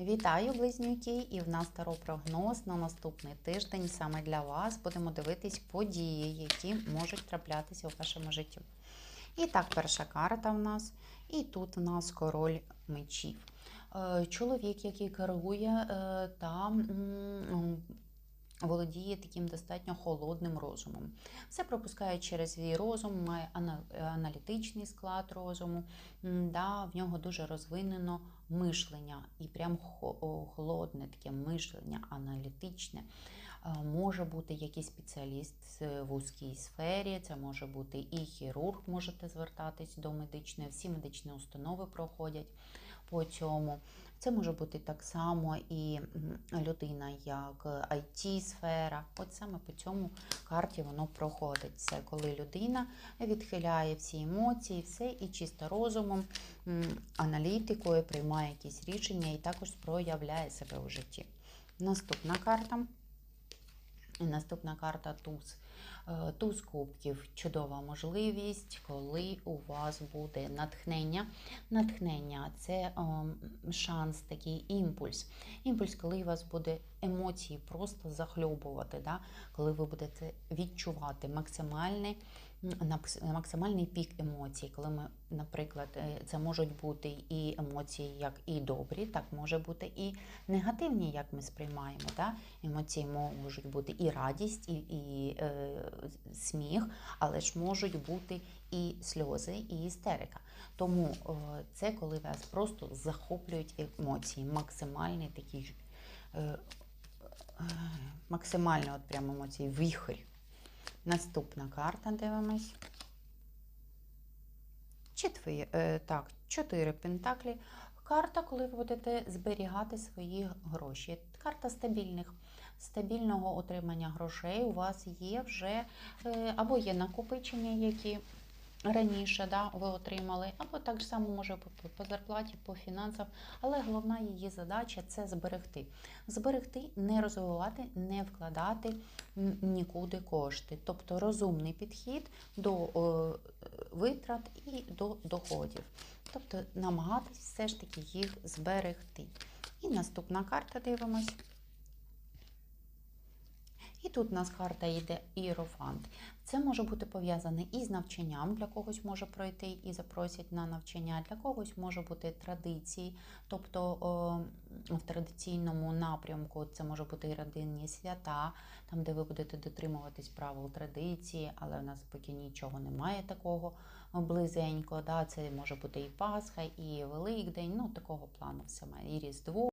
Вітаю, близнюки! І в нас таро-прогноз на наступний тиждень саме для вас. Будемо дивитись події, які можуть траплятися у вашому житті. І так, перша карта в нас, і тут в нас король мечів. Е, Чоловік, який керує там. та м, володіє таким достатньо холодним розумом. Все пропускає через свій розум, має аналітичний склад розуму. Да, в нього дуже розвинено мишлення і прям хо- холодне таке мишлення, аналітичне. Е, Може бути якийсь спеціаліст в вузькій сфері, це може бути і хірург, можете звертатись до медичної, всі медичні установи проходять по цьому. Це може бути так само і людина, як it сфера От саме по цьому карті воно проходить. Це коли людина відхиляє всі емоції, все і чисто розумом, аналітикою приймає якісь рішення і також проявляє себе у житті. Наступна карта. Наступна карта туз. Е, Туз кубків чудова можливість, коли у вас буде натхнення. Натхнення це ем, шанс, такий імпульс. Імпульс, коли у вас буде емоції просто захльобувати, да? коли ви будете відчувати максимальний, максимальний пік емоцій. Коли ми, наприклад, е, це можуть бути і емоції, як і добрі, так може бути і негативні, як ми сприймаємо. Да? Емоції можуть бути і радість, і, і е, сміх, але ж можуть бути і сльози, і істерика. Тому е, це коли вас просто захоплюють емоції, максимальний такий е, е, максимально от прямо емоції, вихрь. Наступна карта дивимось. Четві, е, так, чотири пентаклі. Карта, коли ви будете зберігати свої гроші. Карта стабільних, стабільного отримання грошей. У вас є вже е, або є накопичення, які раніше да, ви отримали, або так само може по, зарплаті, по фінансам. Але головна її задача це зберегти. Зберегти, не розвивати, не вкладати нікуди кошти. Тобто розумний підхід до витрат і до доходів. Тобто намагатись все ж таки їх зберегти. І наступна карта дивимось. І тут у нас карта йде іерофант. Це може бути пов'язане і з навчанням, для когось може пройти і запросять на навчання, для когось може бути традиції, тобто в традиційному напрямку це може бути і родинні свята, там, де ви будете дотримуватись правил традиції, але в нас поки нічого немає такого близенько. Да? Це може бути і Пасха, і Великдень, ну такого плану має, і Різдво.